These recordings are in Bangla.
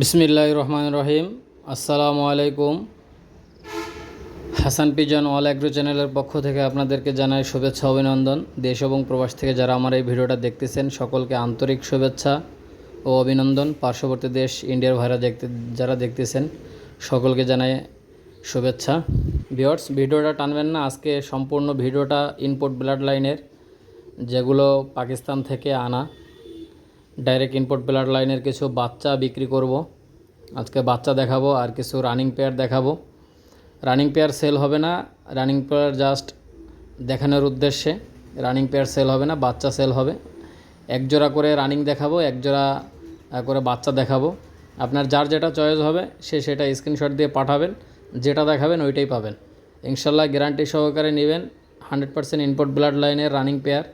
বিসমিল্লাহ রহমান রহিম আসসালামু আলাইকুম হাসান পিজন অল অ্যাগ্রো চ্যানেলের পক্ষ থেকে আপনাদেরকে জানাই শুভেচ্ছা, অভিনন্দন। দেশ এবং প্রবাস থেকে যারা আমার এই ভিডিওটা দেখতেছেন, সকলকে আন্তরিক শুভেচ্ছা ও অভিনন্দন। পার্শ্ববর্তী দেশ, ইন্ডিয়ার ভাইরা দেখতে, যারা দেখতেছেন, সকলকে জানাই শুভেচ্ছা। ভিওর্স ভিডিওটা টানবেন না, আজকে সম্পূর্ণ ভিডিওটা ইনপুট ব্লাড লাইনের যেগুলো পাকিস্তান থেকে আনা। ডাইরেক্ট ইনপোর্ট ব্লাড লাইনের কিছু বাচ্চা বিক্রি করব। আজকে বাচ্চা দেখাবো আর কিছু রানিং পেয়ার দেখাবো। রানিং পেয়ার সেল হবে না রানিং পেয়ার জাস্ট দেখানোর উদ্দেশ্যে। রানিং পেয়ার সেল হবে না, বাচ্চা সেল হবে। এক জোড়া করে রানিং দেখাবো, এক জোড়া করে বাচ্চা দেখাবো। আপনার যার যেটা চয়েস হবে, সে সেটা স্ক্রিনশট দিয়ে পাঠাবেন। যেটা দেখাবেন, ওইটাই পাবেন। ইনশাল্লাহ গ্যারান্টি সহকারে নেবেন। হান্ড্রেড পার্সেন্ট ইনপোর্ট ব্লাড লাইনের রানিং পেয়ার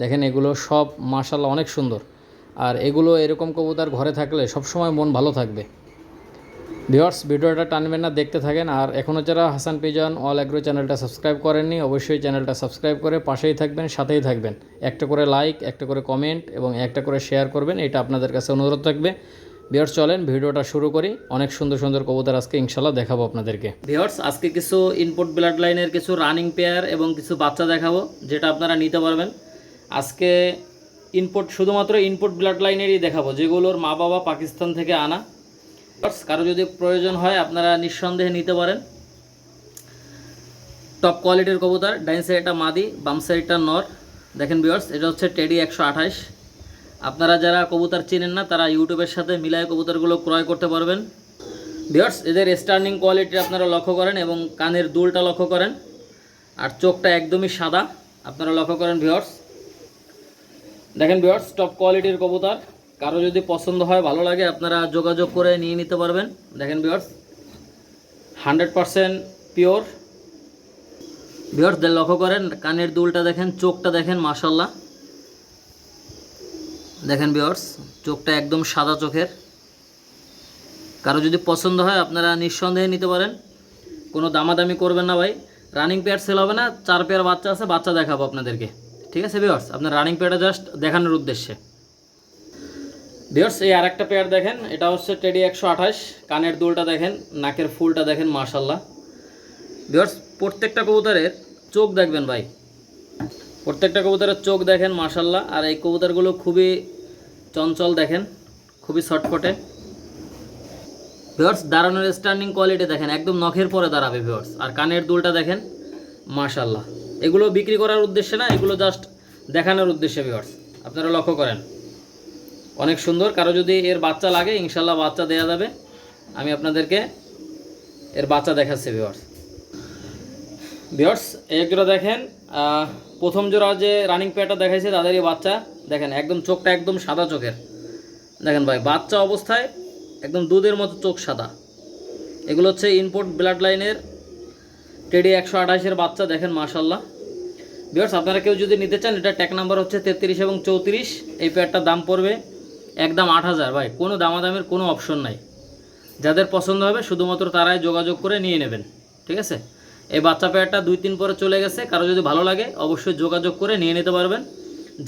দেখেন এগুলো সব মার্শাল অনেক সুন্দর। আর এগুলো এরকম কবুতর ঘরে থাকলে সবসময় মন ভালো থাকবে। ভিওয়ার্স ভিডিওটা টানবেন না, দেখতে থাকেন। আর এখনও যারা হাসান পিজন অল অ্যাগ্রো চ্যানেলটা সাবস্ক্রাইব করেননি, অবশ্যই চ্যানেলটা সাবস্ক্রাইব করে পাশেই থাকবেন, সাথেই থাকবেন। একটা করে লাইক, একটা করে কমেন্ট এবং একটা করে শেয়ার করবেন, এটা আপনাদের কাছে অনুরোধ থাকবে। ভিওর্স চলেন, ভিডিওটা শুরু করি। অনেক সুন্দর সুন্দর কবুতর আজকে ইনশাল্লাহ দেখাবো আপনাদেরকে। ভিওর্স আজকে কিছু ইনপুট ব্লাড লাইনের কিছু রানিং পেয়ার এবং কিছু বাচ্চা দেখাবো, যেটা আপনারা নিতে পারবেন। আজকে ইনপুট শুধুমাত্র ইনপুট ব্লাড লাইনেরই দেখাবো, যেগুলোর মা বাবা পাকিস্তান থেকে আনা। কারও যদি প্রয়োজন হয়, আপনারা নিঃসন্দেহে নিতে পারেন। টপ কোয়ালিটির কবুতর, ডাইন সাইডটা মাদি, বাম সাইডটা নর। দেখেন বিয়ার্স এটা হচ্ছে টেডি একশো আঠাশ। আপনারা যারা কবুতর চেনেন না, তারা ইউটিউবের সাথে মিলায় কবুতরগুলো ক্রয় করতে পারবেন। বিয়ার্স এদের স্টার্নিং কোয়ালিটি আপনারা লক্ষ্য করেন এবং কানের দুলটা লক্ষ্য করেন। আর চোখটা একদমই সাদা, আপনারা লক্ষ্য করেন ভিওর্স দেখেন ভিওর্স টপ কোয়ালিটির কবুতর। কারও যদি পছন্দ হয়, ভালো লাগে, আপনারা যোগাযোগ করে নিয়ে নিতে পারবেন। দেখেন ভিওর্স হান্ড্রেড পারসেন্ট পিওর ভিওর্সদের লক্ষ্য করেন, কানের দুলটা দেখেন, চোখটা দেখেন মাশাল্লাহ দেখেন ভিওর্স চোখটা একদম সাদা চোখের। কারও যদি পছন্দ হয়, আপনারা নিঃসন্দেহে নিতে পারেন। কোনো দামাদামি করবেন না ভাই। রানিং পেয়ার সেল হবে না, চার পেয়ার বাচ্চা আছে, বাচ্চা দেখাবো আপনাদেরকে। ঠিক আছে ভিওর্স আপনার রানিং পেয়ারটা জাস্ট দেখানোর উদ্দেশ্যে। ভিওর্স এই আর একটা পেয়ার দেখেন, এটা হচ্ছে টেডি একশো আঠাশ, কানের দুলটা দেখেন, নাকের ফুলটা দেখেন মার্শাল্লাহ ভিওর্স প্রত্যেকটা কবুতরের চোখ দেখবেন ভাই। প্রত্যেকটা কবুতরের চোখ দেখেন মার্শাল্লাহ আর এই কবুতরগুলো খুবই চঞ্চল দেখেন, খুবই ছটফটে। ভিওর্স দাঁড়ানোর স্ট্যান্ডিং কোয়ালিটি দেখেন, একদম নখের পরে দাঁড়াবে ভিওর্স আর কানের দুলটা দেখেন মাশাল্লাহ এগুলো বিক্রি করার উদ্দেশ্যে না, এগুলো জাস্ট দেখানোর উদ্দেশ্যে ভিওর্স আপনারা লক্ষ্য করেন, অনেক সুন্দর। কারও যদি এর বাচ্চা লাগে, ইনশাল্লাহ বাচ্চা দেওয়া যাবে। আমি আপনাদেরকে এর বাচ্চা দেখাচ্ছি ভিওর্স ভিওর্স এক জোড়া দেখেন প্রথম জোড়া যে রানিং পেয়ারটা দেখাইছে, তাদেরই বাচ্চা। দেখেন, একদম চোখটা একদম সাদা চোখের। দেখেন ভাই, বাচ্চা অবস্থায় একদম দুধের মতো চোখ সাদা। এগুলো হচ্ছে ইনপোর্ট ব্লাড লাইনের টেডি একশো আঠাশের বাচ্চা, দেখেন মাশাল্লাহ বিয়ার্স আপনারা কেউ যদি নিতে চান, এটা ট্যাক নাম্বার হচ্ছে তেত্রিশ এবং চৌত্রিশ। এই পেয়ারটার দাম পড়বে একদম আট হাজার। ভাই, কোনো দামাদামের কোনো অপশন নাই। যাদের পছন্দ হবে, শুধুমাত্র তারাই যোগাযোগ করে নিয়ে নেবেন। ঠিক আছে? এই বাচ্চা পেয়ারটা দুই তিন পরে চলে গেছে। কারও যদি ভালো লাগে, অবশ্যই যোগাযোগ করে নিয়ে নিতে পারবেন।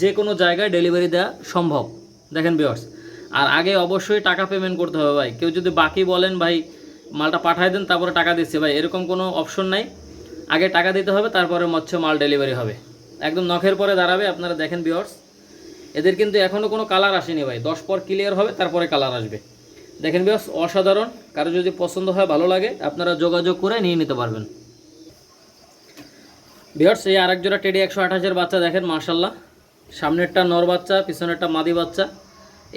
যে কোনো জায়গায় ডেলিভারি দেওয়া সম্ভব। দেখেন বিয়ার্স আর আগে অবশ্যই টাকা পেমেন্ট করতে হবে ভাই। কেউ যদি বাকি বলেন, ভাই মালটা পাঠায় দেন, তারপরে টাকা দিচ্ছে। ভাই, এরকম কোনো অপশন নাই। আগে টাকা দিতে হবে, তারপরে মৎস্য মাল ডেলিভারি হবে। একদম নখের পরে দাঁড়াবে, আপনারা দেখেন বিয়ার্স এদের কিন্তু এখনও কোনো কালার আসেনি ভাই। দশ পর ক্লিয়ার হবে, তারপরে কালার আসবে। দেখেন বিয়ার্স অসাধারণ। কারও যদি পছন্দ হয়, ভালো লাগে, আপনারা যোগাযোগ করে নিয়ে নিতে পারবেন। বিয়ার্স এই আরেক জোড়া টেডি একশো আঠাশের বাচ্চা দেখেন মার্শাল্লাহ সামনেরটা নর বাচ্চা, পিছনেরটা মাদি বাচ্চা।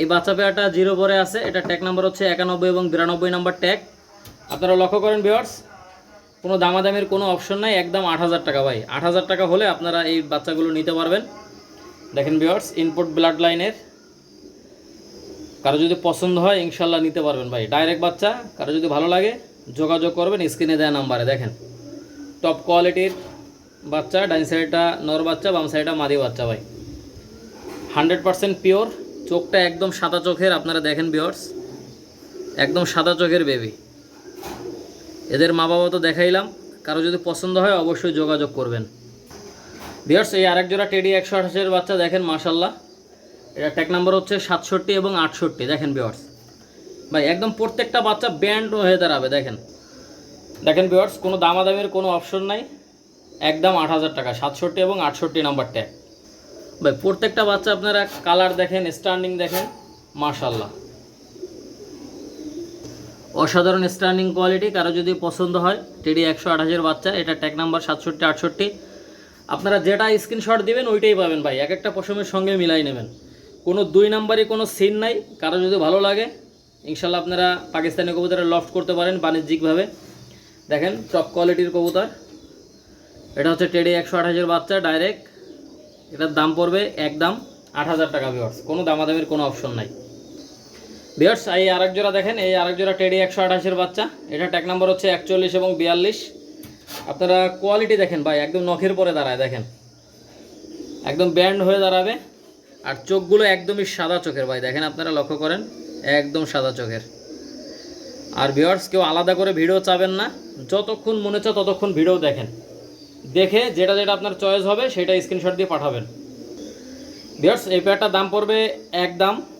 এই বাচ্চা পেয়ারটা জিরো পরে আছে, এটা ট্যাগ নাম্বার হচ্ছে একানব্বই এবং বিরানব্বই নাম্বার ট্যাগ আপনারা লক্ষ্য করেন ভিওয়ার্স কোনো দামাদামির কোনো অপশন নাই, একদম আট হাজার টাকা ভাই। আট হাজার টাকা হলে আপনারা এই বাচ্চাগুলো নিতে পারবেন। দেখেন ভিওয়ার্স ইনপুট ব্লাড লাইনের কারও যদি পছন্দ হয় ইনশাল্লাহ নিতে পারবেন ভাই। ডাইরেক্ট বাচ্চা, কারও যদি ভালো লাগে, যোগাযোগ করবেন স্ক্রিনে দেওয়া নাম্বারে দেখেন টপ কোয়ালিটির বাচ্চা ডাইন সাইডটা নর বাচ্চা, বাম সাইডটা মাদি বাচ্চা ভাই। হান্ড্রেড পারসেন্ট পিওর চোখটা একদম সাদা চোখের, আপনারা দেখেন বিয়ার্স একদম সাদা চোখের বেবি এদের মা বাবা তো দেখাইলাম। কারও যদি পছন্দ হয়, অবশ্যই যোগাযোগ করবেন। বিয়ার্স এই আরেক জোড়া টেডি একশো আঠাশের বাচ্চা দেখেন মাশাল্লাহ এটা ট্যাগ নাম্বার হচ্ছে সাতষট্টি এবং আটষট্টি। দেখেন বিয়ার্স ভাই, একদম প্রত্যেকটা বাচ্চা ব্যান্ড হয়ে দাঁড়াবে, দেখেন। দেখেন বিয়ার্স কোনো দামাদামের কোনো অপশন নাই। একদম আট হাজার টাকা, সাতষট্টি এবং আটষট্টি নাম্বার ট্যাগ ভাই, প্রত্যেকটা বাচ্চা আপনারা কালার দেখেন স্ট্যান্ডিং দেখেন মাশাল্লাহ অসাধারণ স্টার্নিং কোয়ালিটি কারও যদি পছন্দ হয়, টেডি একশো আঠাশের বাচ্চা, এটা ট্যাগ নাম্বার সাতষট্টি, আটষট্টি। আপনারা যেটা স্ক্রিনশট দিবেন, ওইটাই পাবেন ভাই, এক একটা পশমের সঙ্গে মিলাই নেবেন। কোনো দুই নাম্বারই কোনো সিন নাই, কারও যদি ভালো লাগে ইনশাল্লাহ আপনারা পাকিস্তানি কবুতরে লফট করতে পারেন বাণিজ্যিকভাবে। দেখেন টপ কোয়ালিটির কবুতর। এটা হচ্ছে টেডি একশো আট আঠাশের বাচ্চা ডাইরেক্ট এটার দাম পড়বে একদম আট হাজার টাকা বিয়ার্স কোনো দামাদামির কোনো অপশন নাই। বিয়ার্স এই আরেক জোড়া দেখেন এই আরেক জোড়া টেডি একশো আঠাশের বাচ্চা। এটা ট্যাগ নাম্বার হচ্ছে একচল্লিশ এবং বিয়াল্লিশ। আপনারা কোয়ালিটি দেখেন ভাই একদম নখের পরে দাঁড়ায় দেখেন। একদম ব্যান্ড হয়ে দাঁড়াবে। আর চোখগুলো একদমই সাদা চোখের ভাই দেখেন আপনারা লক্ষ্য করেন একদম সাদা চোখের। আর ভিউয়ার্স কেউ আলাদা করে ভিডিও চাবেন না যতক্ষণ মনে হচ্ছে ততক্ষণ ভিডিও দেখেন। দেখে যেটা যেটা আপনার চয়েস হবে সেটা স্ক্রিনশট দিয়ে পাঠাবেন। ভিউয়ার্স এই পেয়ারটার দাম পড়বে একদম আহ,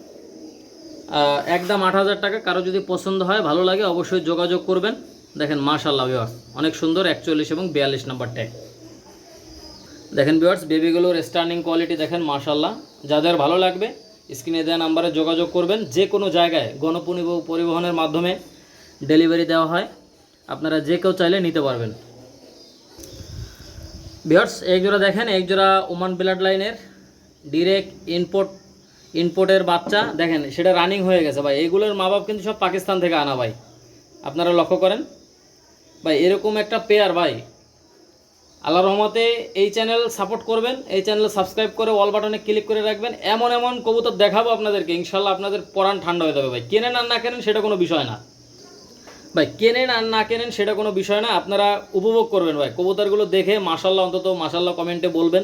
একদম আট হাজার টাকা। কারও যদি পছন্দ হয়, ভালো লাগে, অবশ্যই যোগাযোগ করবেন। দেখেন মাশাল্লাহ ভিউয়ার্স অনেক সুন্দর, একচল্লিশ এবং বিয়াল্লিশ নাম্বার ট্যাগ দেখেন ভিউয়ার্স বেবিগুলোর স্টার্নিং কোয়ালিটি দেখেন মাশাল্লাহ যাদের ভালো লাগবে স্ক্রিনে দেওয়া নাম্বারে যোগাযোগ করবেন। যে কোনো জায়গায় গণপনি পরিবহনের মাধ্যমে ডেলিভারি দেওয়া হয়। আপনারা যে কেউ চাইলে নিতে পারবেন। ভিউয়ার্স এক জোড়া দেখেন এক জোড়া ওমান ব্লাড লাইনের ডিরেক্ট ইনপোর্ট ইনপোর্টের বাচ্চা, দেখেন, সেটা রানিং হয়ে গেছে ভাই। এইগুলোর মা বাপ কিন্তু সব পাকিস্তান থেকে আনা ভাই। আপনারা লক্ষ্য করেন? ভাই, এরকম একটা পেয়ার ভাই। আল্লাহ রহমতে এই চ্যানেল সাপোর্ট করবেন, এই চ্যানেল সাবস্ক্রাইব করে অল বাটনে ক্লিক করে রাখবেন। এমন এমন কবুতর দেখাবো আপনাদেরকে ইনশাল্লাহ আপনাদের পরাণ ঠান্ডা হয়ে যাবে ভাই। কেনেন আর না কেনেন সেটা কোনো বিষয় না। ভাই, কেনেন আর না কেনেন সেটা কোনো বিষয় না, আপনারা উপভোগ করবেন ভাই। কবুতরগুলো দেখে মাসাল্লাহ অন্তত মাসাল্লাহ কমেন্টে বলবেন।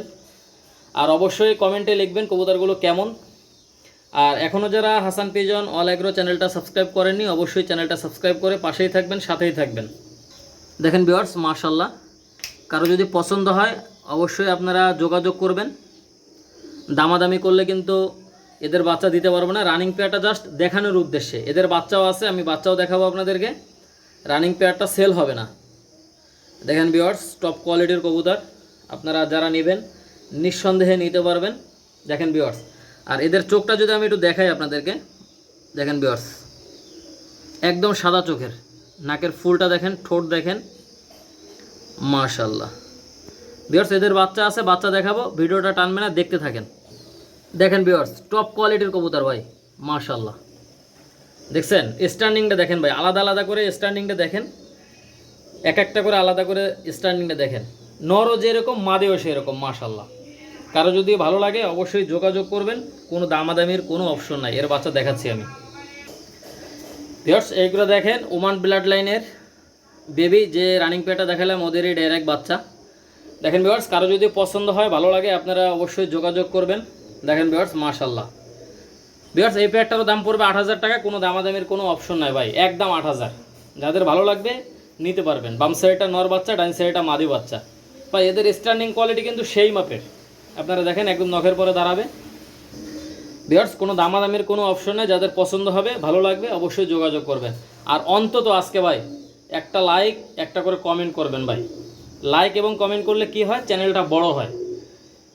আর অবশ্যই কমেন্টে লিখবেন কবুতরগুলো কেমন। আর এখনও যারা হাসান পিজন অল অ্যাগ্রো চ্যানেলটা সাবস্ক্রাইব করেননি, অবশ্যই চ্যানেলটা সাবস্ক্রাইব করে পাশেই থাকবেন, সাথেই থাকবেন। দেখেন বিয়ার্স মার্শাল্লাহ কারও যদি পছন্দ হয়, অবশ্যই আপনারা যোগাযোগ করবেন। দামাদামি করলে কিন্তু এদের বাচ্চা দিতে পারব না। রানিং পেয়ারটা জাস্ট দেখানোর উদ্দেশ্যে। এদের বাচ্চাও আছে, আমি বাচ্চাও দেখাবো আপনাদেরকে। রানিং পেয়ারটা সেল হবে না। দেখেন বিয়ার্স টপ কোয়ালিটির কবুতর। আপনারা যারা নেবেন, নিঃসন্দেহে নিতে পারবেন। দেখেন বিয়ার্স আর এদের চোখটা যদি আমি একটু দেখাই আপনাদেরকে, দেখেন বিয়ার্স একদম সাদা চোখের, নাকের ফুলটা দেখেন, ঠোঁট দেখেন মাশাল্লাহ বিয়ার্স এদের বাচ্চা আছে, বাচ্চা দেখাবো, ভিডিওটা টানবে না দেখতে থাকেন। দেখেন বিয়ার্স টপ কোয়ালিটির কবুতর ভাই মাশাল্লাহ দেখছেন? স্ট্যান্ডিংটা দেখেন ভাই, আলাদা আলাদা করে স্ট্যান্ডিংটা দেখেন। এক একটা করে আলাদা করে স্ট্যান্ডিংটা দেখেন। নরও যেরকম, মাদেও সেরকম মাশাল্লাহ কারও যদি ভালো লাগে, অবশ্যই যোগাযোগ করবেন। কোনো দামাদামির কোনো অপশন নাই। এর বাচ্চা দেখাচ্ছি আমি। ভিউয়ার্স এইগুলো দেখেন, ওমান ব্লাড লাইনের বেবি, যে রানিং পেয়ারটা দেখালাম ওদেরই ডাইরেক্ট বাচ্চা। দেখেন ভিউয়ার্স, কারও যদি পছন্দ হয়, ভালো লাগে, আপনারা অবশ্যই যোগাযোগ করবেন। দেখেন ভিউয়ার্স মাশাল্লাহ ভিউয়ার্স, এই পেয়ারটারও দাম পড়বে আট হাজার টাকা, কোনো দামাদামির কোনো অপশন নাই ভাই। একদম আট হাজার। যাদের ভালো লাগবে, নিতে পারবেন। বাম সাইডটা নর বাচ্চা ডাইন সাইডটা মাদি বাচ্চা। ভাই, এদের স্ট্যান্ডিং কোয়ালিটি কিন্তু সেই মাপের। আপনারা দেখেন একদম নখের পরে দাঁড়াবে। বিয়ার্স কোনো দামাদামির কোনো অপশন নেই, যাদের পছন্দ হবে, ভালো লাগবে, অবশ্যই যোগাযোগ করবেন। আর অন্তত আজকে ভাই, একটা লাইক একটা করে কমেন্ট করবেন ভাই। লাইক এবং কমেন্ট করলে কি হয়? চ্যানেলটা বড় হয়।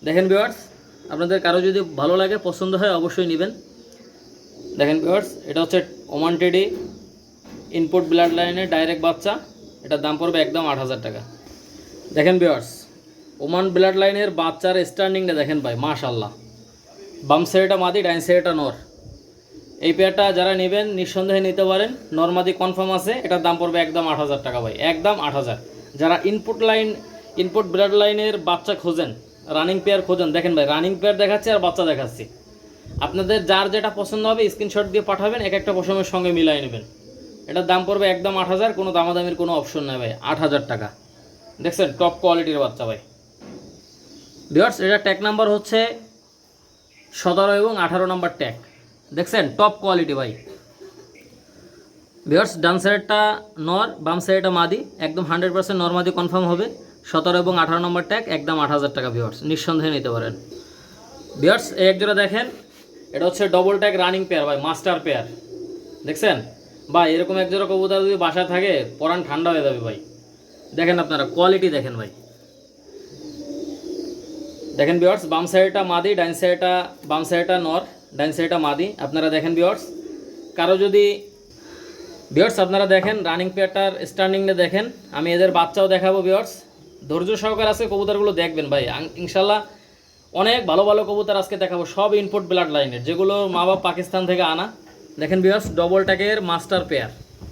দেখেন বিয়ার্স আপনাদের কারও যদি ভালো লাগে, পছন্দ হয়, অবশ্যই নেবেন। দেখেন বিয়ার্স এটা হচ্ছে ওমান টেডি ইনপুট ব্লাড লাইনের ডাইরেক্ট বাচ্চা। এটার দাম পড়বে একদম আট হাজার টাকা। দেখেন বিয়ার্স ওমান ব্লাড লাইনের বাচ্চার স্ট্যান্ডিংটা দেখেন ভাই মাশাল্লাহ বাম সাইডটা মাদি, ডাইন সাইডটা নর। এই পেয়ারটা যারা নেবেন, নিঃসন্দেহে নিতে পারেন। নর্মাদি কনফার্ম আছে, এটার দাম পড়বে একদম আট হাজার টাকা ভাই, একদম আট হাজার। যারা ইনপুট লাইন ইনপুট ব্লাড লাইনের বাচ্চা খোঁজেন রানিং পেয়ার খোঁজেন, দেখেন ভাই রানিং পেয়ার দেখাচ্ছি আর বাচ্চা দেখাচ্ছি। আপনাদের যার যেটা পছন্দ হবে স্ক্রিনশট দিয়ে পাঠাবেন, এক একটা পশমের সঙ্গে মিলাই নেবেন। এটার দাম পড়বে একদম আট হাজার, কোনো দামাদামির কোনো অপশন নেই ভাই, আট হাজার টাকা। দেখছেন টপ কোয়ালিটির বাচ্চা ভাই। ভিওয়ার্স এটা ট্যাগ নাম্বার হচ্ছে সতেরো এবং আঠারো নাম্বার ট্যাগ দেখছেন? টপ কোয়ালিটি ভাই। ভিওয়ার্স ডান সাইডটা নর, বাম সাইডটা মাদি। একদম হান্ড্রেড পার্সেন্ট নর মাদি কনফার্ম হবে। সতেরো এবং আঠারো নম্বর ট্যাগ একদম আট হাজার টাকা ভিওয়ার্স নিঃসন্দেহে নিতে পারেন। ভিওয়ার্স এই এক জোড়া দেখেন। এটা হচ্ছে ডবল ট্যাগ রানিং পেয়ার ভাই মাস্টার পেয়ার দেখছেন? ভাই, এরকম এক জোড়া কবুতর যদি বাসায় থাকে, পরান ঠান্ডা হয়ে যাবে ভাই। দেখেন আপনারা কোয়ালিটি দেখেন ভাই। দেখেন বিয়ার্স বাম সাইডটা মাদি ডাইন সাইডটা, বাম সাইডটা নর ডাইন সাইডটা মাদি। আপনারা দেখেন বিয়ার্স কারও যদি বিয়ার্স আপনারা দেখেন রানিং পেয়ারটার স্ট্যান্ডিংটা দেখেন, আমি এদের বাচ্চাও দেখাবো বিয়ার্স ধৈর্য সহকার আজকে কবুতরগুলো দেখবেন ভাই। ইনশাল্লাহ অনেক ভালো ভালো কবুতর আজকে দেখাবো, সব ইনপুট ব্লাড লাইনের যেগুলো মা বাবা পাকিস্তান থেকে আনা। দেখেন বিয়ার্স ডবল ট্যাকের মাস্টার পেয়ার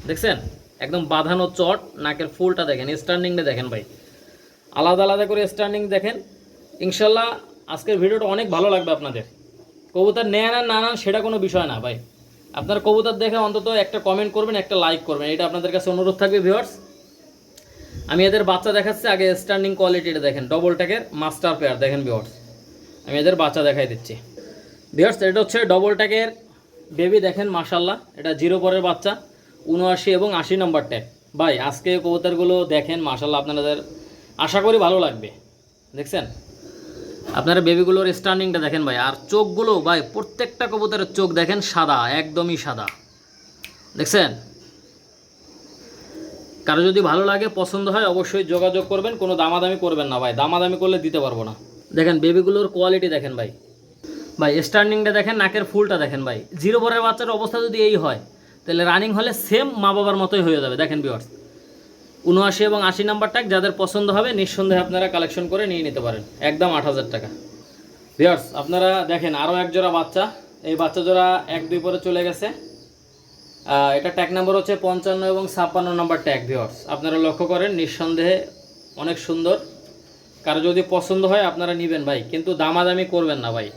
দেখছেন? একদম বাঁধানো চট, নাকের ফুলটা দেখেন স্ট্যান্ডিংটা দেখেন ভাই। আলাদা আলাদা করে স্ট্যান্ডিং দেখেন। ইনশাল্লাহ আজকের ভিডিওটা অনেক ভালো লাগবে আপনাদের। কবুতর নেন না না নেন সেটা কোনো বিষয় না ভাই। আপনার কবুতর দেখে অন্তত একটা কমেন্ট করবেন, একটা লাইক করবেন। এটা আপনাদের কাছে অনুরোধ থাকবে ভিউয়ার্স আমি এদের বাচ্চা দেখাচ্ছি, আগে স্ট্যান্ডিং কোয়ালিটিটা দেখেন ডবল ট্যাকের মাস্টার পেয়ার দেখেন ভিউয়ার্স আমি এদের বাচ্চা দেখাই দিচ্ছি। ভিউয়ার্স এটা হচ্ছে ডবল ট্যাকের বেবি দেখেন মাশাল্লাহ এটা জিরো পরের বাচ্চা, উনআশি এবং আশি নম্বর ট্যাগ ভাই, আজকে কবুতরগুলো দেখেন মাশাল্লাহ আপনাদের, আশা করি ভালো লাগবে। দেখছেন? আপনারা বেবিগুলোর স্ট্যান্ডিংটা দেখেন ভাই, আর চোখগুলো ভাই, প্রত্যেকটা কবুতরের চোখ দেখেন সাদা, একদমই সাদা। দেখছেন? কারও যদি ভালো লাগে, পছন্দ হয়, অবশ্যই যোগাযোগ করবেন, কোনো দামাদামি করবেন না ভাই, দামাদামি করলে দিতে পারব না। দেখেন, বেবিগুলোর কোয়ালিটি দেখেন ভাই। ভাই স্ট্যান্ডিংটা দেখেন, নাকের ফুলটা দেখেন ভাই। জিরো পরের বাচ্চার অবস্থা যদি এই হয়, তাহলে রানিং হলে সেম মা বাবার মতোই হয়ে যাবে। দেখেন বিয়ার্স উনআশি এবং আশি নাম্বার ট্যাগ যাদের পছন্দ হবে নিঃসন্দেহে আপনারা কালেকশন করে নিয়ে নিতে পারেন। একদম আট হাজার টাকা। ভিওর্স আপনারা দেখেন আরও এক জোড়া বাচ্চা। এই বাচ্চা জোড়া এক, দুই পরে চলে গেছে। এটা ট্যাগ নাম্বার হচ্ছে পঞ্চান্ন এবং ছাপ্পান্ন নাম্বার ট্যাগ ভিওর্স আপনারা লক্ষ্য করেন, নিঃসন্দেহে অনেক সুন্দর। কারও যদি পছন্দ হয়, আপনারা নেবেন ভাই। কিন্তু দামাদামি করবেন না ভাই।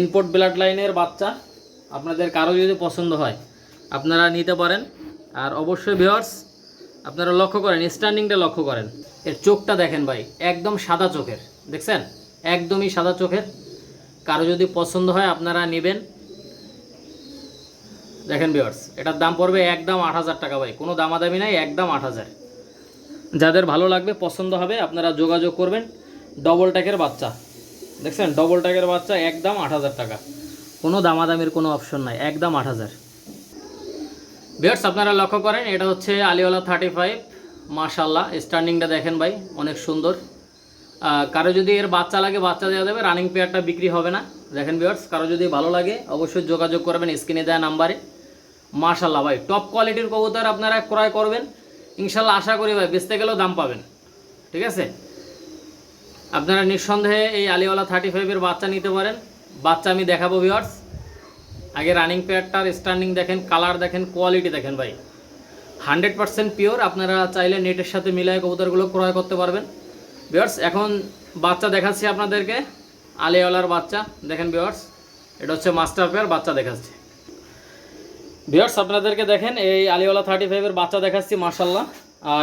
ইনপোর্ট ব্লাড লাইনের বাচ্চা, আপনাদের কারও যদি পছন্দ হয়, আপনারা নিতে পারেন। আর অবশ্যই ভিওর্স আপনারা লক্ষ্য করেন স্ট্যান্ডিংটা লক্ষ্য করেন। এর চোখটা দেখেন ভাই, একদম সাদা চোখের, দেখছেন? একদমই সাদা চোখের। কারও যদি পছন্দ হয়, আপনারা নেবেন। দেখেন ভিওর্স এটার দাম পড়বে একদম আট হাজার টাকা ভাই, কোনো দামাদামি নাই, একদম আট হাজার। যাদের ভালো লাগবে, পছন্দ হবে, আপনারা যোগাযোগ করবেন। ডবল ট্যাকের বাচ্চা, দেখছেন? ডবল ট্যাকের বাচ্চা একদম আট হাজার টাকা। কোনো দামাদামির কোনো অপশন নাই, একদম আট হাজার। বিয়ার্স আপনারা লক্ষ্য করেন, এটা হচ্ছে আলিওয়ালা থার্টি ফাইভ মাশাল্লাহ স্ট্যান্ডিংটা দেখেন ভাই, অনেক সুন্দর। কারও যদি এর বাচ্চা লাগে, বাচ্চা দেওয়া যাবে রানিং পেয়ারটা বিক্রি হবে না। দেখেন বিয়ার্স কারও যদি ভালো লাগে, অবশ্যই যোগাযোগ করবেন স্ক্রিনে দেওয়া নাম্বারে। মাশাল্লাহ ভাই টপ কোয়ালিটির কবুতর আপনারা ক্রয় করবেন। ইনশাল্লাহ আশা করি ভাই, বেচতে গেলেও দাম পাবেন। ঠিক আছে? আপনারা নিঃসন্দেহে এই আলিওয়ালা থার্টি ফাইভের বাচ্চা নিতে পারেন। বাচ্চা আমি দেখাবো ভিওয়ার্স আগে রানিং পেয়ারটার স্ট্যান্ডিং দেখেন কালার দেখেন কোয়ালিটি দেখেন ভাই। হান্ড্রেড পার্সেন্ট পিওর আপনারা চাইলে নেটের সাথে মিলায় কবুতরগুলো ক্রয় করতে পারবেন। ভিওয়ার্স এখন বাচ্চা দেখাচ্ছি আপনাদেরকে। আলিওয়ালার বাচ্চা, দেখেন ভিওয়ার্স এটা হচ্ছে মাস্টার পেয়ার বাচ্চা দেখাচ্ছি। ভিওয়ার্স আপনাদেরকে দেখেন, এই আলিওয়ালা থার্টি ফাইভের বাচ্চা দেখাচ্ছি মার্শাল্লাহ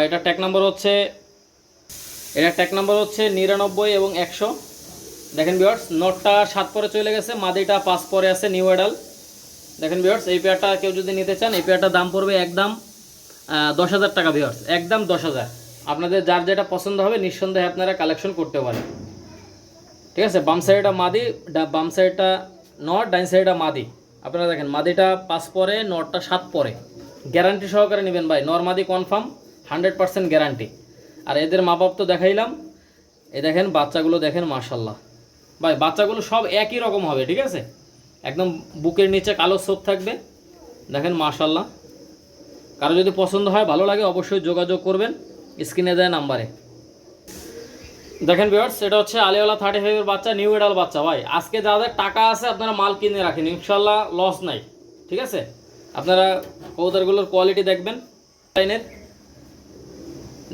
এটা ট্যাক নাম্বার হচ্ছে, এটা ট্যাক নাম্বার হচ্ছে নিরানব্বই এবং একশো। দেখেন বিয়ার্স নটটা সাত পরে চলে গেছে, মাদিটা পাঁচ পরে আছে নিউ এডাল দেখেন বিয়ার্স এই পেয়ারটা কেউ যদি নিতে চান, এই পেয়ারটার দাম পড়বে একদম দশ হাজার টাকা বিয়ার্স একদম দশ হাজার। আপনাদের যার যেটা পছন্দ হবে, নিঃসন্দেহে আপনারা কালেকশন করতে পারেন। ঠিক আছে? বাম সাইডটা মাদি বাম সাইডটা নট ডাইন সাইডটা মাদি। আপনারা দেখেন, মাদিটা পাঁচ পরে, নটটা সাত পরে। গ্যারান্টি সহকারে নেবেন ভাই, নর মাদি কনফার্ম হান্ড্রেড পার্সেন্ট গ্যারান্টি আর এদের মা বাপ তো দেখাইলাম। এ দেখেন, বাচ্চাগুলো দেখেন মার্শাল্লাহ ভাই, বাচ্চাগুলো সব একই রকম হবে, ঠিক আছে? একদম বুকের নিচে কালো সোপ থাকবে। দেখেন মার্শাল্লাহ কারও যদি পছন্দ হয়, ভালো লাগে, অবশ্যই যোগাযোগ করবেন। স্ক্রিনে দেয় নাম্বারে। দেখেন ভিউয়ার্স এটা হচ্ছে আলিওয়ালা থার্টি ফাইভের বাচ্চা নিউ এডাল বাচ্চা। ভাই, আজকে যাদের টাকা আছে, আপনারা মাল কিনে রাখেন। ইনশাল্লাহ লস নাই। ঠিক আছে? আপনারা কবুতরগুলোর কোয়ালিটি দেখবেন। লাইনের।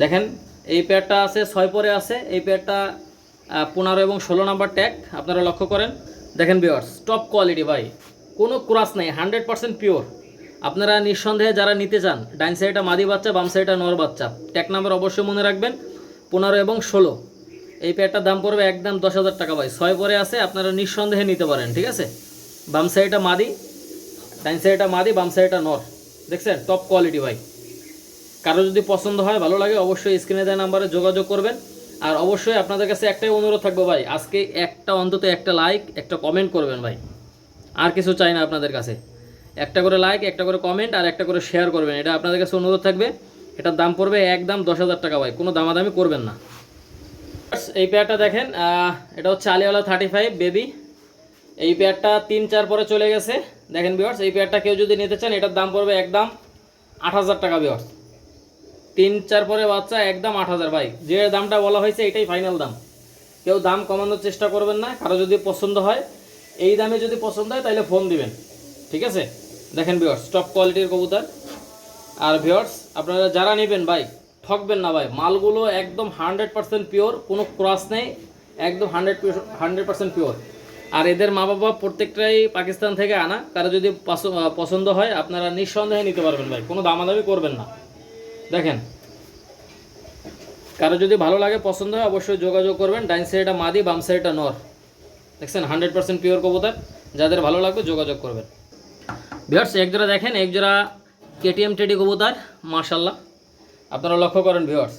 দেখেন, এই পেয়ারটা আছে, ছয় পরে আছে। এই পেয়ারটা পনেরো এবং ষোলো নাম্বার ট্যাগ আপনারা লক্ষ্য করেন। দেখেন বিয়ার্স টপ কোয়ালিটি ভাই, কোনো ক্রাস নেই হান্ড্রেড পার্সেন্ট পিওর আপনারা নিঃসন্দেহে যারা নিতে চান ডাইন সাইডটা মাদি বাচ্চা, বাম সাইডটা নর বাচ্চা ট্যাক নাম্বার অবশ্যই মনে রাখবেন, পনেরো এবং ষোলো। এই পেয়ারটার দাম পড়বে একদম দশ হাজার টাকা ভাই, ছয় পরে আছে, আপনারা নিঃসন্দেহে নিতে পারেন, ঠিক আছে? বাম সাইডটা মাদি ডাইন সাইডটা মাদি, বাম সাইডটা নর। দেখছেন? টপ কোয়ালিটি ভাই। কারও যদি পছন্দ হয়, ভালো লাগে, অবশ্যই স্ক্রিনে দেওয়া নাম্বারে যোগাযোগ করবেন। আর অবশ্যই আপনাদের কাছে একটাই অনুরোধ থাকব ভাই, আজকে একটা অন্তত একটা লাইক একটা কমেন্ট করবেন ভাই। আর কিছু চাই না আপনাদের কাছে। একটা করে লাইক একটা করে কমেন্ট আর একটা করে শেয়ার করবেন। এটা আপনাদের কাছে অনুরোধ থাকবে। এটার দাম পড়বে একদম দশ হাজার টাকা ভাই, কোনো দামাদামি করবেন না। এই পেয়ারটা দেখেন এটা হচ্ছে আলিওয়ালা থার্টি ফাইভ বেবি এই পেয়ারটা তিন চার পরে চলে গেছে। দেখেন বিয়ার্স এই পেয়ারটা কেউ যদি নিতে চান, এটার দাম পড়বে একদম আট হাজার টাকা বিয়ার্স তিন, চার পরে বাচ্চা একদম আট হাজার। ভাই, যে দামটা বলা হয়েছে এটাই ফাইনাল দাম। কেউ দাম কমানোর চেষ্টা করবেন না, কারও যদি পছন্দ হয়, এই দামে যদি পছন্দ হয়, তাহলে ফোন দিবেন। ঠিক আছে? দেখেন ভিওর্স টপ কোয়ালিটির কবুতর। আর ভিওর্স আপনারা যারা নেবেন, ভাই, ঠকবেন না, ভাই। মালগুলো একদম হান্ড্রেড পার্সেন্ট পিওর কোনো ক্রস নেই, একদম হান্ড্রেড হান্ড্রেড পার্সেন্ট পিওর আর এদের মা বাবা প্রত্যেকটাই পাকিস্তান থেকে আনা। কারও যদি পছন্দ হয়, আপনারা নিঃসন্দেহে নিতে পারবেন, ভাই। কোনো দামাদামি করবেন না। দেখেন। কারও যদি ভালো লাগে, পছন্দ হয়, অবশ্যই যোগাযোগ করবেন। ডাইন সাইডটা মাদি, বাম সাইডটা নর। দেখছেন? হান্ড্রেড পার্সেন্ট পিওর কবুতর। যাদের ভালো লাগবে, যোগাযোগ করবেন। ভিওর্স এক জোড়া দেখেন, এক জোড়া কেটিএম টেডি কবুতর মার্শাল্লাহ আপনারা লক্ষ্য করেন ভিওর্স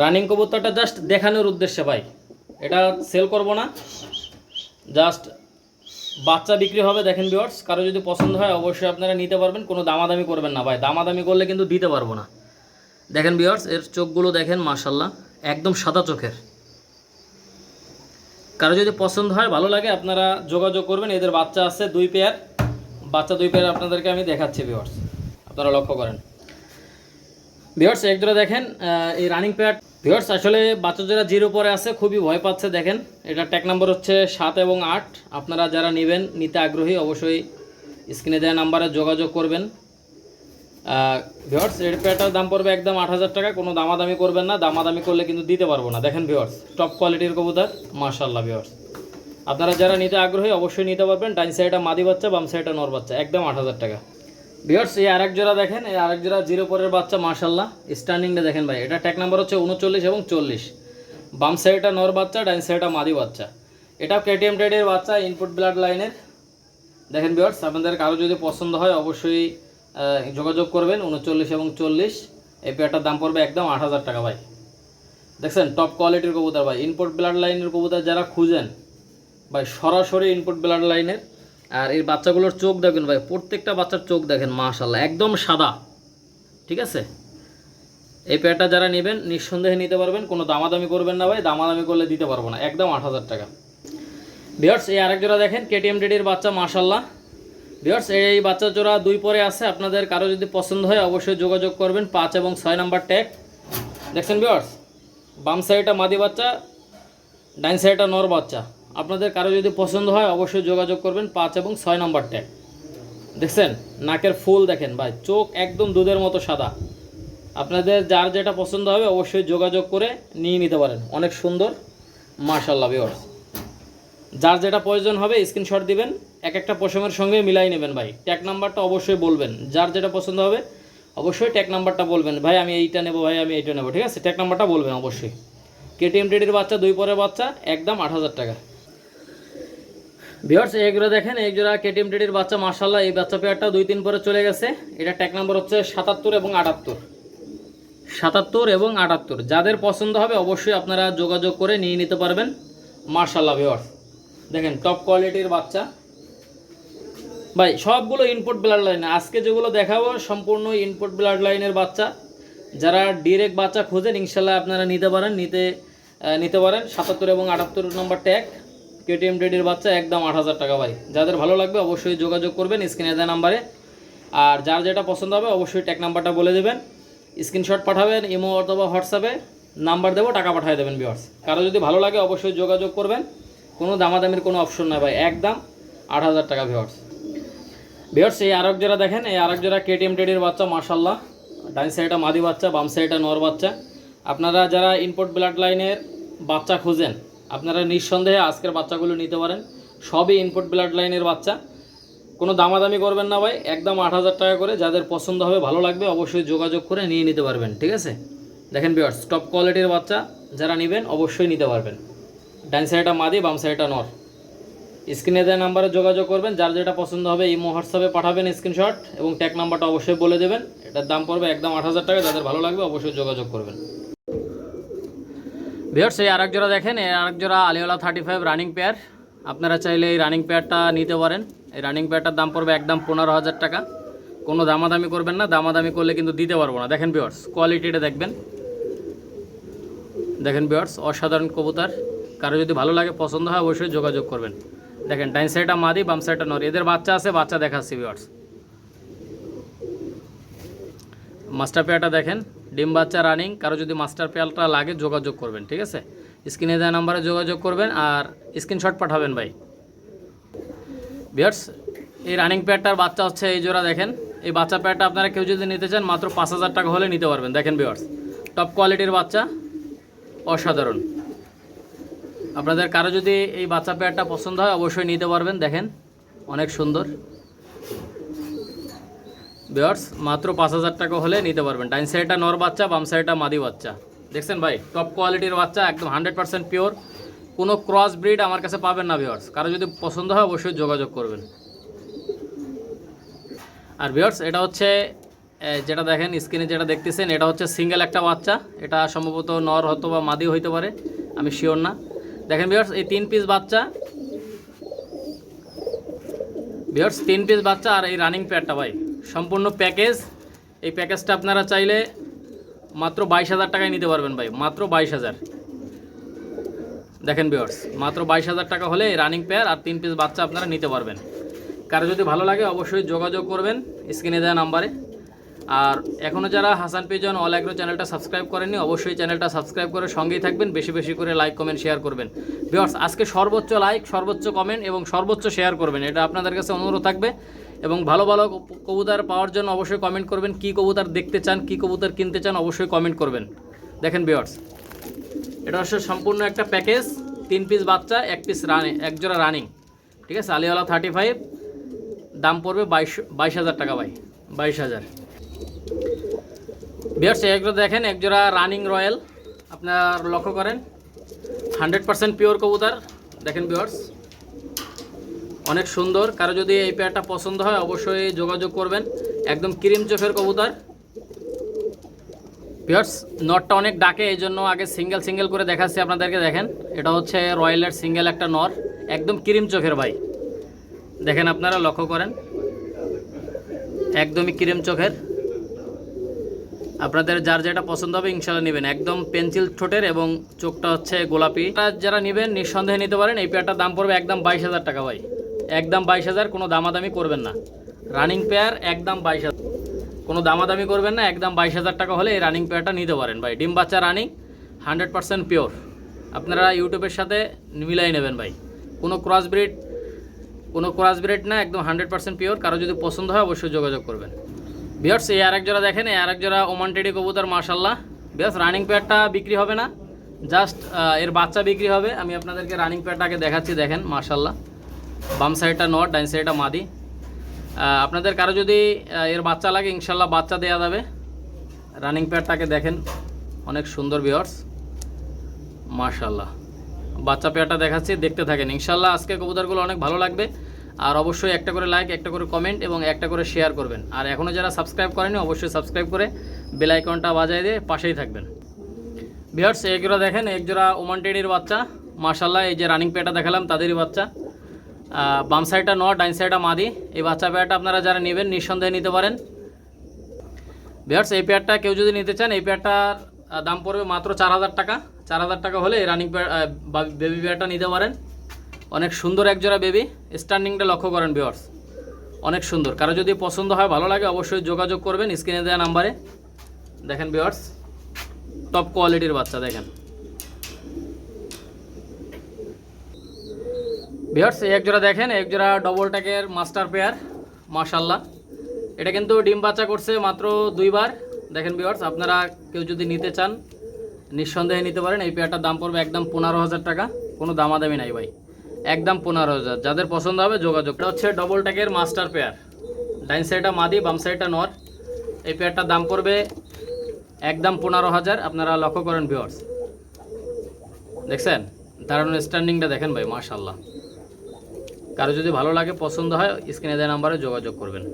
রানিং কবুতরটা জাস্ট দেখানোর উদ্দেশ্যে, ভাই। এটা সেল করব না। জাস্ট বাচ্চা বিক্রি হবে, দেখেন ভিওর্স কারও যদি পছন্দ হয় অবশ্যই আপনারা নিতে পারবেন, কোনো দামাদামি করবেন না ভাই। দামাদামি করলে কিন্তু দিতে পারব না। দেখেন ভিওর্স এর চোখগুলো দেখেন মার্শাল্লাহ একদম সাদা চোখের। কারও যদি পছন্দ হয়, ভালো লাগে, আপনারা যোগাযোগ করবেন। এদের বাচ্চা আছে দুই পেয়ার বাচ্চা দুই পেয়ার আপনাদেরকে আমি দেখাচ্ছি ভিওর্স আপনারা লক্ষ্য করেন। ভিওর্স এক দেখেন এই রানিং প্যাড ভিওর্স আসলে বাচ্চা যারা জিরো পরে আছে, খুবই ভয় পাচ্ছে, দেখেন। এটা ট্যাক নাম্বার হচ্ছে সাত এবং আট। আপনারা যারা নেবেন, নিতে আগ্রহী, অবশ্যই স্ক্রিনে দেওয়া নাম্বারে যোগাযোগ করবেন। ভিওর্স এর প্যাডটার দাম পড়বে একদম আট হাজার টাকা, কোনো দামাদামি করবেন না। দামাদামি করলে কিন্তু দিতে পারব না। দেখেন ভিওর্স টপ কোয়ালিটির কবুতর। মার্শাল্লাহ ভিওর্স আপনারা যারা নিতে আগ্রহী, অবশ্যই নিতে পারবেন। ডাইন সাইডটা মাদি বাচ্চা, বাম সাইডটা নর বাচ্চা, একদম আট হাজার টাকা। ভিওর্স এই আরেক জোড়া দেখেন, এই আরেক জোড়া জিরো পরের বাচ্চা মার্শাল্লাহ স্ট্যান্ডিংটা দেখেন ভাই, এটা ট্যাক নাম্বার হচ্ছে উনচল্লিশ এবং চল্লিশ। বাম সাইডটা নর বাচ্চা ডাইন সাইডটা মাদি বাচ্চা। এটা কেটিএম টেডের বাচ্চা ইনপুট ব্লাড লাইনের দেখেন ভিওর্স আপনাদের কারও যদি পছন্দ হয়, অবশ্যই যোগাযোগ করবেন উনচল্লিশ এবং চল্লিশ। এই পেয়ারটার দাম পড়বে একদম আট হাজার টাকা ভাই। দেখছেন টপ কোয়ালিটির কবুতর ভাই। ইনপুট ব্লাড লাইনের কবুতর যারা খুঁজেন, ভাই, সরাসরি ইনপুট ব্লাড লাইনের আর এই বাচ্চাগুলোর চোখ দেখেন ভাই, প্রত্যেকটা বাচ্চার চোখ দেখেন মাশাল্লাহ একদম সাদা। ঠিক আছে? এই পেয়ারটা যারা নেবেন, নিঃসন্দেহে নিতে পারবেন, কোনো দামাদামি করবেন না ভাই, দামাদামি করলে দিতে পারব না, একদম আট হাজার টাকা। বিয়ার্স এই আরেক জোড়া দেখেন কেটিএম ডেডির বাচ্চা মাশাল্লাহ বিয়ার্স এই বাচ্চা জোড়া দুই পরে আছে, আপনাদের কারও যদি পছন্দ হয়, অবশ্যই যোগাযোগ করবেন, পাঁচ এবং ছয় নাম্বার ট্যাগ দেখছেন বিয়ার্স বাম সাইডটা মাদি বাচ্চা ডাইন সাইডটা নর বাচ্চা। আপনাদের কারও যদি পছন্দ হয়, অবশ্যই যোগাযোগ করবেন পাঁচ এবং ছয় নাম্বার ট্যাগ। দেখছেন? নাকের ফুল দেখেন ভাই, চোখ একদম দুধের মতো সাদা। আপনাদের যার যেটা পছন্দ হবে, অবশ্যই যোগাযোগ করে নিয়ে নিতে পারেন। অনেক সুন্দর মার্শাল্লাহ ভিওর্স যার যেটা প্রয়োজন হবে স্ক্রিনশট দিবেন, এক একটা পশমের সঙ্গে মিলাই নেবেন ভাই। ট্যাগ নাম্বারটা অবশ্যই বলবেন। যার যেটা পছন্দ হবে, অবশ্যই ট্যাগ নাম্বারটা বলবেন। ভাই, আমি এইটা নেব, ভাই, আমি এইটা নেব, ঠিক আছে? ট্যাগ নাম্বারটা বলবেন অবশ্যই। কেটিএম টেডির বাচ্চা, দুই পরের বাচ্চা, একদম আট হাজার টাকা। ভিওর্স এইগুলো দেখেন, এই জোড়া কেটিএম টেডির বাচ্চা মার্শাল্লাহ এই বাচ্চা পেয়ারটা দুই তিন পরে চলে গেছে। এটা ট্যাগ নাম্বার হচ্ছে সাতাত্তর এবং আটাত্তর। সাতাত্তর এবং আটাত্তর। যাদের পছন্দ হবে, অবশ্যই আপনারা যোগাযোগ করে নিয়ে নিতে পারবেন। মার্শাল্লাহ ভিওর্স দেখেন টপ কোয়ালিটির বাচ্চা। ভাই, সবগুলো ইনপুট ব্লাড লাইন আজকে যেগুলো দেখাবো, সম্পূর্ণ ইনপুট ব্লাড লাইনের বাচ্চা। যারা ডিরেক্ট বাচ্চা খোঁজেন ইনশাল্লাহ আপনারা নিতে পারেন, নিতে নিতে পারেন। সাতাত্তর এবং আটাত্তর নম্বর ট্যাগ কেটিএম ডেডির বাচ্চা একদম আট হাজার টাকা ভাই। যাদের ভালো লাগবে অবশ্যই যোগাযোগ করবেন স্ক্রিনে দেওয়া নাম্বারে। আর যার যেটা পছন্দ হবে অবশ্যই ট্যাগ নাম্বারটা বলে দেবেন। স্ক্রিনশট পাঠাবেন, ইমো অথবা হোয়াটসঅ্যাপে নাম্বার দেবো, টাকা পাঠিয়ে দেবেন বিয়ার্স কারও যদি ভালো লাগে অবশ্যই যোগাযোগ করবেন। কোনো দামাদামির কোনো অপশন নাই ভাই, একদম আট হাজার টাকা ভিওর্স ভিওর্স এই আরেক জোড়া দেখেন, এই আরেক জোড়া কেটিএম টেডির বাচ্চা মার্শাল্লাহ ডাইন সাইডটা মাদি বাচ্চা, বাম সাইডটা নর বাচ্চা। আপনারা যারা ইনপুট ব্লাড লাইনের বাচ্চা খুঁজেন আপনারা নিঃসন্দেহে আজকের বাচ্চাগুলো নিতে পারেন। সবই ইনপুট ব্লাড লাইনের বাচ্চা। কোনো দামাদামি করবেন না ভাই, একদম আট হাজার টাকা করে যাদের পছন্দ হবে, ভালো লাগবে অবশ্যই যোগাযোগ করে নিয়ে নিতে পারবেন, ঠিক আছে? দেখেন বিয়ার্স টপ কোয়ালিটির বাচ্চা যারা নেবেন, অবশ্যই নিতে পারবেন। ডান সাইডটা মাদি, বাম সাইডটা নর। স্ক্রিনে দেওয়া নাম্বারে যোগাযোগ করবেন, যার যেটা পছন্দ হবে এই হোয়াটসঅ্যাপে পাঠাবেন স্ক্রিনশট এবং ট্যাগ নাম্বারটা অবশ্যই বলে দেবেন। এটার দাম পড়বে একদম আট হাজার টাকা, যাদের ভালো লাগবে অবশ্যই যোগাযোগ করবেন। ভিওর্স এই আরেক জোড়া দেখেন, এই আরেক জোড়া আলিওলা থার্টি ফাইভ রানিং পেয়ার আপনারা চাইলে এই রানিং পেয়ারটা নিতে পারেন। এই রানিং পেয়ারটার দাম পড়বে একদম পনেরো হাজার টাকা। কোনো দামাদামি করবেন না, দামাদামি করলে কিন্তু দিতে পারব না। দেখেন বিয়ার্স কোয়ালিটিটা দেখবেন। দেখেন বিয়ার্স অসাধারণ কবুতার। কারও যদি ভালো লাগে, পছন্দ হয়, অবশ্যই যোগাযোগ করবেন। দেখেন ডাইন সাইডটা মাদি, বাম সাইডটা নর। এদের বাচ্চা আছে, বাচ্চা দেখাচ্ছি বিয়ার্স মাস্টার পেয়ারটা দেখেন। ডিম বাচ্চা রানিং কারও যদি মাস্টার পেয়ারটা লাগে যোগাযোগ করবেন, ঠিক আছে? স্ক্রিনে দেওয়া নাম্বারে যোগাযোগ করবেন আর স্ক্রিনশট পাঠাবেন ভাই। বিয়ার্স এই রানিং পেয়ারটার বাচ্চা হচ্ছে এই জোড়া দেখেন। এই বাচ্চা পেয়ারটা আপনারা কেউ যদি নিতে চান, মাত্র পাঁচ হাজার টাকা হলে নিতে পারবেন। দেখেন বিয়ার্স টপ কোয়ালিটির বাচ্চা, অসাধারণ। আপনাদের কারও যদি এই বাচ্চা পেয়ারটা পছন্দ হয়, অবশ্যই নিতে পারবেন। দেখেন, অনেক সুন্দর। বিয়ার্স, মাত্র পাঁচ হাজার টাকা হলে নিতে পারবেন। ডাইন সাইডটা নর বাচ্চা, বাম সাইডটা মাদি বাচ্চা। দেখছেন ভাই টপ কোয়ালিটির বাচ্চা, একদম হান্ড্রেড পার্সেন্ট পিওর কোনো ক্রস ব্রিড আমার কাছে পাবেন না ভিওর্স কারও যদি পছন্দ হয়, অবশ্যই যোগাযোগ করবেন। আর ভিওর্স এটা হচ্ছে যেটা দেখেন স্ক্রিনে যেটা দেখতেছেন, এটা হচ্ছে সিঙ্গেল একটা বাচ্চা। এটা সম্ভবত নর হতো বা মাদি হইতে পারে, আমি শিওর না। দেখেন ভিওর্স এই তিন পিস বাচ্চা। ভিওর্স তিন পিস বাচ্চা আর এই রানিং প্যাডটা ভাই। সম্পূর্ণ প্যাকেজ। এই প্যাকেজটা আপনারা চাইলে মাত্র বাইশ হাজার টাকায় নিতে পারবেন ভাই, মাত্র বাইশ হাজার। দেখেন বিয়ার্স মাত্র বাইশ হাজার টাকা হলে রানিং পেয়ার আর তিন পিস বাচ্চা আপনারা নিতে পারবেন। কারও যদি ভালো লাগে অবশ্যই যোগাযোগ করবেন স্ক্রিনে দেওয়া নাম্বারে আর এখনও যারা হাসান পিজন অল অ্যাগ্রো চ্যানেলটা সাবস্ক্রাইব করেননি, অবশ্যই চ্যানেলটা সাবস্ক্রাইব করে সঙ্গেই থাকবেন, বেশি বেশি করে লাইক কমেন্ট শেয়ার করবেন। বিয়ার্স আজকে সর্বোচ্চ লাইক সর্বোচ্চ কমেন্ট এবং সর্বোচ্চ শেয়ার করবেন, এটা আপনাদের কাছে অনুরোধ থাকবে। এবং ভালো ভালো কবুতর পাওয়ার জন্য অবশ্যই কমেন্ট করবেন। কী কবুতর দেখতে চান, কী কবুতর কিনতে চান, অবশ্যই কমেন্ট করবেন। দেখেন বিয়ার্স এটা হচ্ছে সম্পূর্ণ একটা প্যাকেজ তিন পিস বাচ্চা, এক পিস রানি এক জোড়া রানিং ঠিক আছে? আলিওয়ালা থার্টি ফাইভ দাম পড়বে বাইশ বাইশ হাজার টাকা ভাই, বাইশ হাজার। বিয়ার্স একজোড়া দেখেন একজোড়া রানিং রয়্যাল আপনার লক্ষ্য করেন হান্ড্রেড পার্সেন্ট পিওর কবুতর। দেখেন বিয়ার্স অনেক সুন্দর। কারও যদি এই পেয়ারটা পছন্দ হয়, অবশ্যই যোগাযোগ করবেন। একদম ক্রিম চোখের কবুতর। পিয়ার্স নটটা অনেক ডাকে, এই জন্য আগে সিঙ্গেল সিঙ্গেল করে দেখাচ্ছি আপনাদেরকে, দেখেন। এটা হচ্ছে রয়্যালের সিঙ্গেল একটা নর, একদম ক্রিম চোখের ভাই। দেখেন আপনারা, লক্ষ্য করেন। একদমই ক্রিম চোখের। আপনাদের যার যেটা পছন্দ হবে, ইনশাল্লাহ নেবেন। একদম পেন্সিল ঠোঁটের এবং চোখটা হচ্ছে গোলাপি। যারা নেবেন, নিঃসন্দেহে নিতে পারেন। এই পেয়ারটার দাম পড়বে একদম বাইশ হাজার টাকা, ভাই। একদম বাইশ হাজার, কোনো দামাদামি করবেন না। রানিং পেয়ার একদম বাইশ হাজার। কোনো দামাদামি করবেন না, একদম বাইশ হাজার টাকা হলে এই রানিং পেয়ারটা নিতে পারেন ভাই। ডিম বাচ্চা রানিং হান্ড্রেড পার্সেন্ট পিওর আপনারা ইউটিউবের সাথে মিলাই নেবেন ভাই। কোনো ক্রস ব্রিড কোনো ক্রস ব্রিড না, একদম হান্ড্রেড পার্সেন্ট পিওর কারও যদি পছন্দ হয়, অবশ্যই যোগাযোগ করবেন। বিয়ার্স এই আরেক জোড়া দেখেন, এই আরেক জোড়া ওমান টেডি কবুতর মার্শাল্লাহ বিয়ার্স রানিং পেয়ারটা বিক্রি হবে না। জাস্ট এর বাচ্চা বিক্রি হবে। আমি আপনাদেরকে রানিং পেয়ারটাকে দেখাচ্ছি, দেখেন মার্শাল্লাহ বাম সাইডটা নট ডাইন সাইডটা মাদি। আপনাদের কারও যদি এর বাচ্চা লাগে, ইনশাল্লাহ বাচ্চা দেওয়া যাবে। রানিং পেয়ারটাকে দেখেন, অনেক সুন্দর বিয়ার্স মার্শাল্লাহ বাচ্চা পেয়ারটা দেখাচ্ছি, দেখতে থাকেন। ইনশাল্লাহ আজকে কবুতরগুলো অনেক ভালো লাগবে। আর অবশ্যই একটা করে লাইক একটা করে কমেন্ট এবং একটা করে শেয়ার করবেন। আর এখনও যারা সাবস্ক্রাইব করেনি অবশ্যই সাবস্ক্রাইব করে বেল আইকনটা বাজায় দিয়ে পাশেই থাকবেন। বিহার্স এক জোড়া দেখেন, এক জোড়া ওমান টেডির বাচ্চা। মার্শাল্লাহ এই যে রানিং পেয়ারটা দেখালাম, তাদেরই বাচ্চা। বাম সাইডটা ন ডাইন সাইডটা মাদি। এই বাচ্চা পেয়ারটা আপনারা যারা নেবেন, নিঃসন্দেহে নিতে পারেন। বিহার্স এই পেয়ারটা কেউ যদি নিতে চান, এই পেয়ারটার দাম পড়বে মাত্র চার হাজার টাকা। চার হাজার টাকা হলে রানিং বেবি পেয়ারটা নিতে পারেন। অনেক সুন্দর একজোড়া বেবি স্ট্যান্ডিংটা লক্ষ্য করেন বিহার্স অনেক সুন্দর। কারও যদি পছন্দ হয়, ভালো লাগে, অবশ্যই যোগাযোগ করবেন স্ক্রিনে দেওয়া নাম্বারে। দেখেন বিহার্স টপ কোয়ালিটির বাচ্চা, দেখেন। বিহার্স এই একজোড়া দেখেন, এক জোড়া ডবল ট্যাকের মাস্টার পেয়ার মাশাল্লাহ এটা কিন্তু ডিম বাচ্চা করছে মাত্র দুইবার। দেখেন বিহার্স আপনারা কেউ যদি নিতে চান, নিঃসন্দেহে নিতে পারেন। এই পেয়ারটার দাম পড়বে একদম পনেরো হাজার টাকা। কোনো দামাদামি নাই ভাই। একদম পনেরো হাজার। যাদের পছন্দ হবে, যোগাযোগ এটা হচ্ছে ডবল ট্যাকের মাস্টার পেয়ার ডাইন সাইডটা মাদি, বাম সাইডটা নর। এই পেয়ারটার দাম পড়বে একদম পনেরো হাজার। আপনারা লক্ষ্য করেন ভিওর্স দেখছেন? দাঁড়ানোর স্ট্যান্ডিংটা দেখেন ভাই মাশাল্লাহ কারও যদি ভালো লাগে, পছন্দ হয়, স্ক্রিনে দেওয়া নাম্বারে যোগাযোগ করবেন।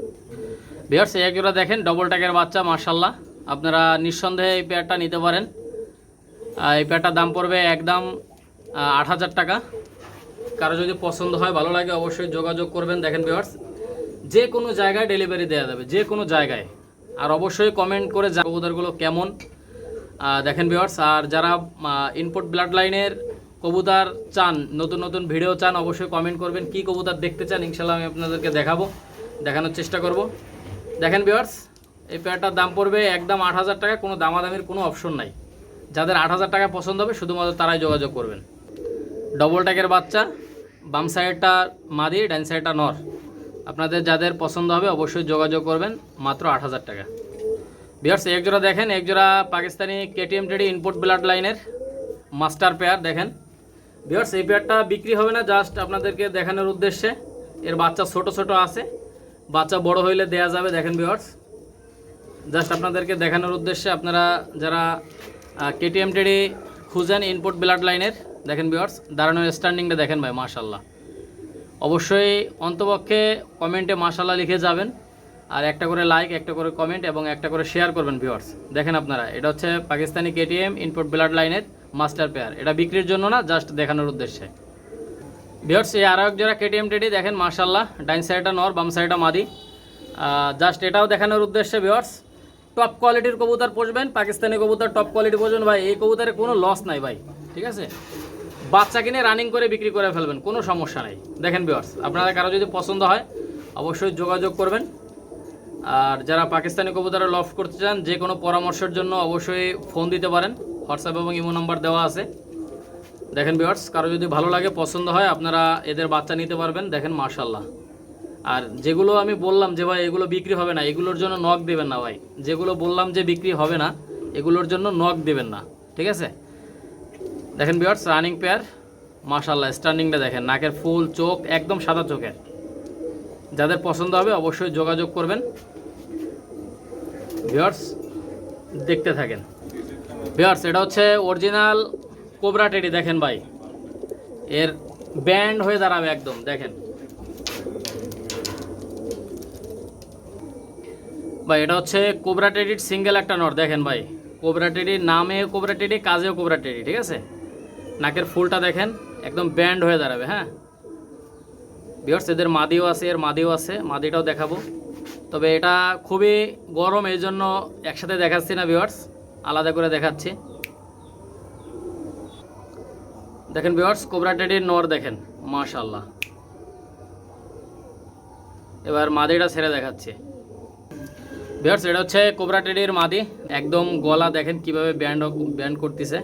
ভিওর্স এই একজোড়া দেখেন ডবল ট্যাকের বাচ্চা মার্শাল্লাহ আপনারা নিঃসন্দেহে এই পেয়ারটা নিতে পারেন। এই পেয়ারটার দাম পড়বে একদম আট হাজার টাকা। কারও যদি পছন্দ হয়, ভালো লাগে, অবশ্যই যোগাযোগ করবেন। দেখেন ভিউয়ার্স, যে কোনো জায়গায় ডেলিভারি দেওয়া যাবে, যে কোনো জায়গায়। আর অবশ্যই কমেন্ট করে যা কবুতরগুলো কেমন। দেখেন ভিউয়ার্স, আর যারা ইনপুট ব্লাড লাইনের কবুতর চান, নতুন নতুন ভিডিও চান, অবশ্যই কমেন্ট করবেন কি কবুতার দেখতে চান ইনশাল্লাহ আমি আপনাদেরকে দেখাবো, দেখানোর চেষ্টা করব। দেখেন ভিউয়ার্স এই পেয়ারটার দাম পড়বে একদম আট হাজার টাকা, কোনো দামাদামির কোনো অপশন নাই। যাদের আট হাজার টাকা পছন্দ হবে, শুধুমাত্র তারাই যোগাযোগ করবেন। ডবল ট্যাগের বাচ্চা, বাম সাইডটা মাদি, ডান সাইডটা নর। আপনাদের যাদের পছন্দ হবে, অবশ্যই যোগাযোগ করবেন, মাত্র আট হাজার টাকা। বিয়ার্স একজোড়া দেখেন এক জোড়া Pakistani KTM teddy input blood লাইনের মাস্টার পেয়ার দেখেন। বিয়ার্স এই পেয়ারটা বিক্রি হবে না জাস্ট আপনাদেরকে দেখানোর উদ্দেশ্যে। এর বাচ্চা ছোট ছোট আছে। বাচ্চা বড় হইলে দেয়া যাবে, দেখেন বিয়ার্স জাস্ট আপনাদেরকে দেখানোর উদ্দেশ্যে আপনারা যারা কেটিএম টেডি খুঁজেন ইনপুট ব্লাড লাইনের দেখেন বিয়ার্স দাঁড়ানোর স্ট্যান্ডিংটা দেখেন ভাই মাশাল্লাহ অবশ্যই অন্তপক্ষে কমেন্টে মাশাল্লাহ লিখে যাবেন, আর একটা করে লাইক একটা করে কমেন্ট এবং একটা করে শেয়ার করবেন ভিউয়ার্স দেখেন আপনারা, এটা হচ্ছে পাকিস্তানি কেটিএম ইনপুট ব্লাড লাইনের মাস্টার পেয়ার। এটা বিক্রির জন্য না জাস্ট দেখানোর উদ্দেশ্যে। ভিউয়ার্স এই আরও এক জোড়া কেটিএম টেডি দেখেন মাশাল্লাহ ডাইন সাইডটা নর, বাম সাইডটা মাদি। জাস্ট এটাও দেখানোর উদ্দেশ্যে ভিউয়ার্স টপ কোয়ালিটির কবুতর পুষবেন, পাকিস্তানি কবুতর টপ কোয়ালিটি পুষবেন। ভাই, এই কবুতরে কোনো লস নাই, ভাই। ঠিক আছে? বাচ্চা কিনে রানিং করে বিক্রি করে ফেলবেন, কোনো সমস্যা নেই। দেখেন ভিউয়ার্স আপনারা কারও যদি পছন্দ হয়, অবশ্যই যোগাযোগ করবেন। আর যারা পাকিস্তানি কবুতরে লফট করতে চান, যে কোনো পরামর্শের জন্য অবশ্যই ফোন দিতে পারেন। হোয়াটসঅ্যাপ এবং ইমো নাম্বার দেওয়া আছে। দেখেন ভিউয়ার্স কারও যদি ভালো লাগে, পছন্দ হয়, আপনারা এদের বাচ্চা নিতে পারবেন, দেখেন মার্শাল্লাহ আর যেগুলো আমি বললাম যে ভাই, এগুলো বিক্রি হবে না, এগুলোর জন্য নখ দেবেন না ভাই। যেগুলো বললাম যে বিক্রি হবে না, এগুলোর জন্য নখ দেবেন না, ঠিক আছে? দেখেন বিয়ার্স রানিং পেয়ার মাশাল্লাহ স্টার্নিংটা দেখেন, নাকের ফুল, চোখ, একদম সাদা চোখের। যাদের পছন্দ হবে, অবশ্যই যোগাযোগ করবেন। ভিওর্স দেখতে থাকেন। ভিওর্স এটা হচ্ছে অরিজিনাল কোবরা টেডি দেখেন ভাই। এর ব্যান্ড হয়ে দাঁড়াবে একদম, দেখেন। ভাই, এটা হচ্ছে কোবরা টেডির সিঙ্গেল একটা নট দেখেন ভাই। কোবরা টেডির নামে কোবরা টেডি কাজেও কোবরা টেডি ঠিক আছে? নাকের ফুলটা দেখেন, একদম ব্যান্ড হয়ে দাঁড়াবে হ্যাঁ? বিয়ার্স এদের মাদিও আছে, এর মাদিও আছে, মাদিটাও দেখাবো। তবে এটা খুবই গরম এই জন্য একসাথে দেখাচ্ছি না বিয়ার্স আলাদা করে দেখাচ্ছি। দেখেন বিয়ার্স কোবরা টেডির নর দেখেন মাশাল্লাহ এবার মাদিটা ছেড়ে দেখাচ্ছে। বিয়ার্স এটা হচ্ছে কোবরা টেডির মাদি। একদম গলা দেখেন কীভাবে ব্যান্ড ব্যান্ড করতেছে।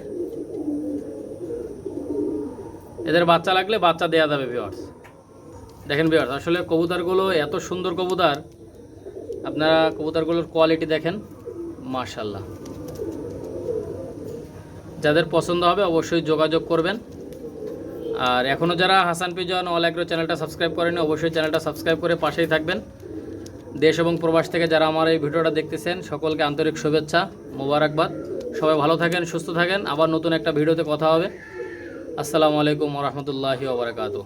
এদের বাচ্চা লাগলে বাচ্চা দেওয়া যাবে বিয়ার্স দেখেন বিয়ার্স আসলে কবুতরগুলো এত সুন্দর কবুতর। আপনারা কবুতারগুলোর কোয়ালিটি দেখেন মার্শাল্লাহ যাদের পছন্দ হবে অবশ্যই যোগাযোগ করবেন। আর এখনও যারা হাসান পিজন অল অ্যাগ্রো চ্যানেলটা সাবস্ক্রাইব করেনি অবশ্যই চ্যানেলটা সাবস্ক্রাইব করে পাশেই থাকবেন। দেশ এবং প্রবাস থেকে যারা আমার এই ভিডিওটা দেখতেছেন, সকলকে আন্তরিক শুভেচ্ছা, মোবারকবাদ। সবাই ভালো থাকেন, সুস্থ থাকেন। আবার নতুন একটা ভিডিওতে কথা হবে। আসসালামু আলাইকুম রহমতুল্লাহি ওবরাকাতু